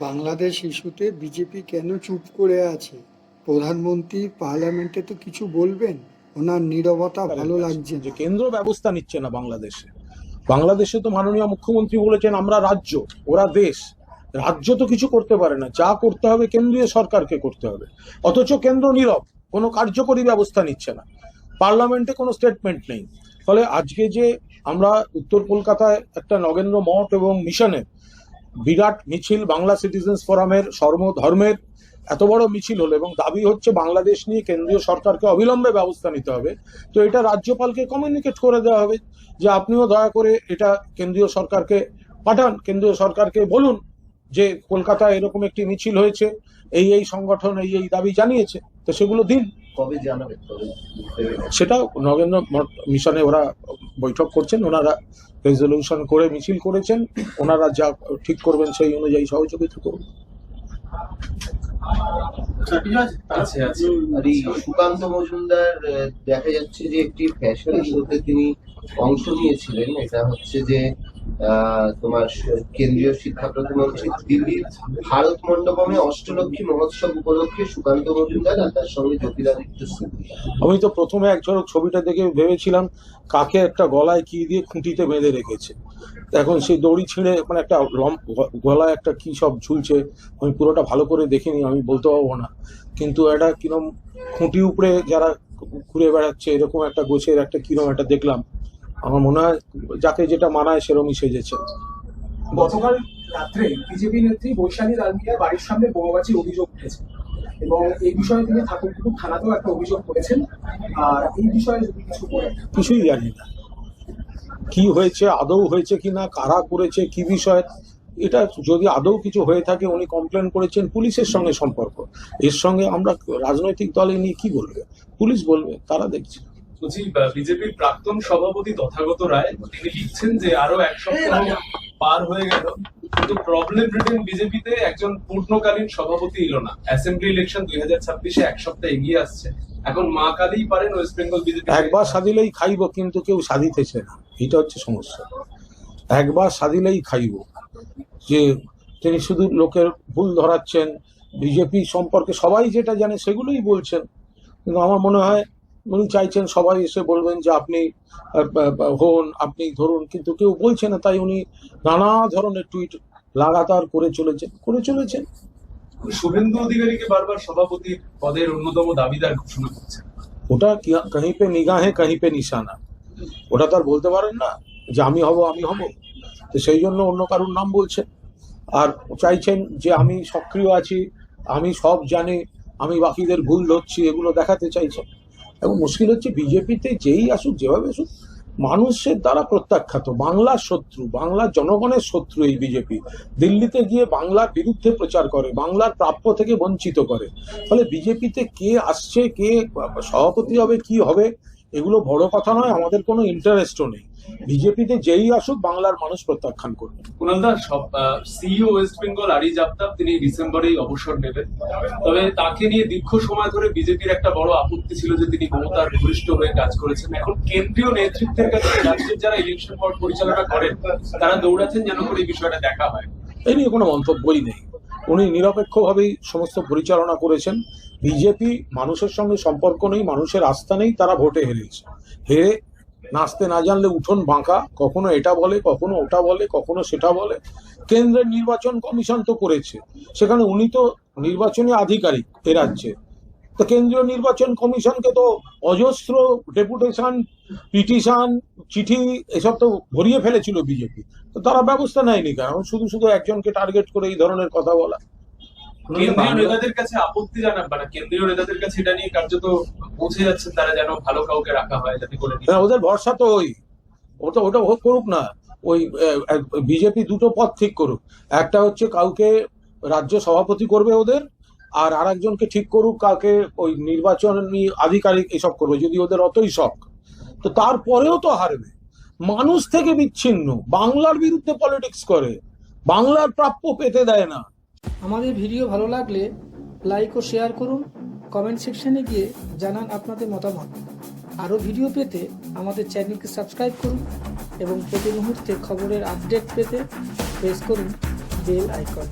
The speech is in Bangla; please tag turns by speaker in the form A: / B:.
A: বাংলাদেশ ইস্যুতে বিজেপি কেন চুপ করে আছে? প্রধানমন্ত্রী পার্লামেন্টে তো কিছু বলবেন? ওনার নীরবতা ভালো লাগছে
B: যে কেন্দ্র ব্যবস্থা নিচ্ছে না বাংলাদেশে বাংলাদেশে তো মাননীয় মুখ্যমন্ত্রী বলেছেন আমরা রাজ্য ওরা দেশ। রাজ্য তো কিছু করতে পারে না যা করতে হবে কেন্দ্রীয় সরকারকে করতে হবে। অথচ কেন্দ্র নীরব কোনো কার্যকরী ব্যবস্থা নিচ্ছে না। পার্লামেন্টে কোনো স্টেটমেন্ট নেই। ফলে আজকে যে আমরা উত্তর কলকাতায় একটা নগেন্দ্র মঠ এবং মিশনে বিরাট মিছিল বাংলা সিটিজেন্স ফোরামের সর্বধর্মের এত বড় মিছিল হলো এবং দাবি হচ্ছে বাংলাদেশ নিয়ে কেন্দ্রীয় সরকারকে অবিলম্বে ব্যবস্থা নিতে হবে। তো এটা রাজ্যপালকে কমিউনিকেট করে দেওয়া হবে যে আপনিও দয়া করে এটা কেন্দ্রীয় সরকারকে পাঠান, কেন্দ্রীয় সরকারকে বলুন যে কলকাতায় এরকম একটি মিছিল হয়েছে, এই এই সংগঠন, এই এই দাবি জানিয়েছে, তো সেগুলো দিন।
C: কবে জানাবে কবে
B: সেটা নগেন্দ্র মঠ মিশনে ওরা বৈঠক করছেন ওনারা রেজলিউশন করে মিছিল করেছেন ওনারা যা ঠিক করবেন সেই অনুযায়ী সহযোগিতা করবেন।
C: আছে। আছে আর এই সুকান্ত মজুমদার আহ, দেখা যাচ্ছে যে একটি ফ্যাশন শোতে তিনি অংশ নিয়েছিলেন। এটা হচ্ছে যে তোমার কেন্দ্রীয় শিক্ষা প্রতিমন্ত্রী দিল্লির ভারত মণ্ডপমে অষ্টলক্ষী মহোৎসব উপলক্ষে সুকান্ত মজুমদার আর তার সঙ্গে জ্যোতিরাদিত্য
B: আমি তো প্রথমে এক ঝলক ছবিটা দেখে ভেবেছিলাম কাকে একটা গলায় কি দিয়ে খুঁটিতে বেঁধে রেখেছে। এখন সেই দড়ি ছিঁড়ে মানে একটা গলায় একটা কি সব ঝুলছে, আমি পুরোটা ভালো করে দেখিনি, আমি বলতে পারব না। কিন্তু একটা কিরম খুঁটি উপরে যারা ঘুরে বেড়াচ্ছে, এরকম একটা গোছের একটা কিরম একটা দেখলাম। আমার মনে হয় যাকে যেটা মানায় সেরমই সেজেছে
D: গতকাল রাত্রে বিজেপি নেত্রী বৈশালী দালমিয়ার বাড়ির সামনে বোমাবাজির অভিযোগ উঠেছে এবং এই বিষয়ে তিনি ঠাকুরপুকুর থানাতেও একটা অভিযোগ করেছেন। আর এই বিষয়ে যদি কিছু
B: কিছুই জানি না। কি হয়েছে আদৌ হয়েছে কিনা কারা করেছে কি বিষয় এটা যদি আদৌ কিছু হয়ে থাকে উনি কমপ্লেন করেছেন পুলিশের সঙ্গে সম্পর্ক। এর সঙ্গে আমরা রাজনৈতিক দলে নিয়ে কি বলবে? পুলিশ বলবে তারা দেখছে।
E: বলছি বিজেপির প্রাক্তন সভাপতি তথাগত রায়, তিনি লিখছেন যে আরও এক সপ্তাহ পার হয়ে গেল, কিন্তু প্রবলেম রিটেন বিজেপিতে একজন পূর্ণকালীন সভাপতি এলো না। অ্যাসেম্বলি ইলেকশন দুই হাজার ছাব্বিশে এক সপ্তাহ এগিয়ে আসছে। এখন মা কালেই পারেন ওয়েস্ট বেঙ্গল বিজেপি
B: একবার সাধিলেই খাইব, কিন্তু কেউ সাধিতেছে না। এটা হচ্ছে সমস্যা। একবার সাধিলেই খাইব। যে তিনি শুধু লোকের ভুল ধরাচ্ছেন, বিজেপি সম্পর্কে সবাই যেটা জানে সেগুলোই বলছেন। কিন্তু আমার মনে হয় উনি চাইছেন সবাই এসে বলবেন যে আপনি হন আপনি ধরুন কিন্তু কেউ বলছে না তাই উনি নানা ধরনের টুইট লাগাতার করে চলেছেন করে চলেছেন।
E: শুভেন্দু অধিকারীকে বারবার সভাপতির পদের অন্যতম দাবিদার ঘোষণা করছেন।
B: ওটা কি- কাहीं পে নিগাহে কাहीं পে নিশানা ওটা তো আর বলতে পারেন না যে আমি হব আমি হব। তো সেই জন্য অন্য কারোর নাম বলছেন আর চাইছেন যে আমি সক্রিয় আছি আমি সব জানি আমি বাকিদের ভুল ধরছি এগুলো দেখাতে চাইছেন। এবং মুশকিল হচ্ছে বিজেপিতে যেই আসুক, যেভাবে আসুক, মানুষের দ্বারা প্রত্যাখ্যাত, বাংলার শত্রু, বাংলার জনগণের শত্রু এই বিজেপি। দিল্লিতে গিয়ে বাংলার বিরুদ্ধে প্রচার করে, বাংলার প্রাপ্য থেকে বঞ্চিত করে। ফলে বিজেপিতে কে আসছে, কে সভাপতি হবে, কি হবে এগুলো বড় কথা নয় আমাদের কোনো ইন্টারেস্টও নেই। বিজেপিতে যেই আসুক বাংলার মানুষ প্রত্যাখ্যান করবে।
E: কুণালদা সব সিইও ওয়েস্ট বেঙ্গল আরি জাপতাপ তিনি ডিসেম্বরেই অবসর নেবেন। তবে তাকে নিয়ে দীর্ঘ সময় ধরে বিজেপির একটা বড় আপত্তি ছিল যে তিনি মমতার ঘনিষ্ঠ হয়ে কাজ করেছেন। এখন কেন্দ্রীয় নেতৃত্বের কাছে রাজ্যের যারা ইলেকশন বোর্ড পরিচালনা করেন তারা দৌড়াচ্ছেন যেন করে এই বিষয়টা দেখা হয়।
B: এই নিয়ে কোনো মন্তব্যই নেই। উনি নিরপেক্ষভাবেই সমস্ত পরিচালনা করেছেন। বিজেপি মানুষের সঙ্গে সম্পর্ক নেই, মানুষের আস্থা নেই, তারা ভোটে হেরেছে। হেরে নাচতে না জানলে উঠোন বাঁকা, কখনো এটা বলে, কখনো ওটা বলে, কখনো সেটা বলে। কেন্দ্রের নির্বাচন কমিশন তো করেছে, সেখানে উনি তো নির্বাচনী আধিকারিক এ রাজ্যে। তো কেন্দ্রীয় নির্বাচন কমিশনকে তো অজস্র ডেপুটেশন, পিটিশন চিঠি এসব তো ভরিয়ে ফেলেছিল বিজেপি। তো তারা ব্যবস্থা নেয়নি কারণ শুধু শুধু একজনকে টার্গেট করে এই ধরনের কথা বলা।
E: কেন্দ্রীয় নেতাদের কাছে আপত্তি জানান মানে কেন্দ্রীয় নেতাদের কাছে এটা নিয়ে কার্যত পৌঁছে যাচ্ছেন তারা যেন ভালো কাউকে রাখা হয় যাতে করে
B: হ্যাঁ, ওদের ভরসা তো ওই। ওটা ওটা করুক না। ওই বিজেপি দুটো পথ ঠিক করুক। একটা হচ্ছে কাউকে রাজ্য সভাপতি করবে ওদের আর আরেকজনকে ঠিক করুক কাকে ওই নির্বাচনী আধিকারিক এসব করবে। যদি ওদের অতই শখ তো তারপরেও তো হারবে। মানুষ থেকে বিচ্ছিন্ন, বাংলার বিরুদ্ধে পলিটিক্স করে, বাংলার প্রাপ্য পেতে দেয় না।
F: আমাদের ভিডিও ভালো লাগলে লাইক ও শেয়ার করুন কমেন্ট সেকশনে গিয়ে জানান আপনাদের মতামত। আরও ভিডিও পেতে আমাদের চ্যানেলকে সাবস্ক্রাইব করুন এবং প্রতি মুহূর্তে খবরের আপডেট পেতে প্রেস করুন বেল আইকন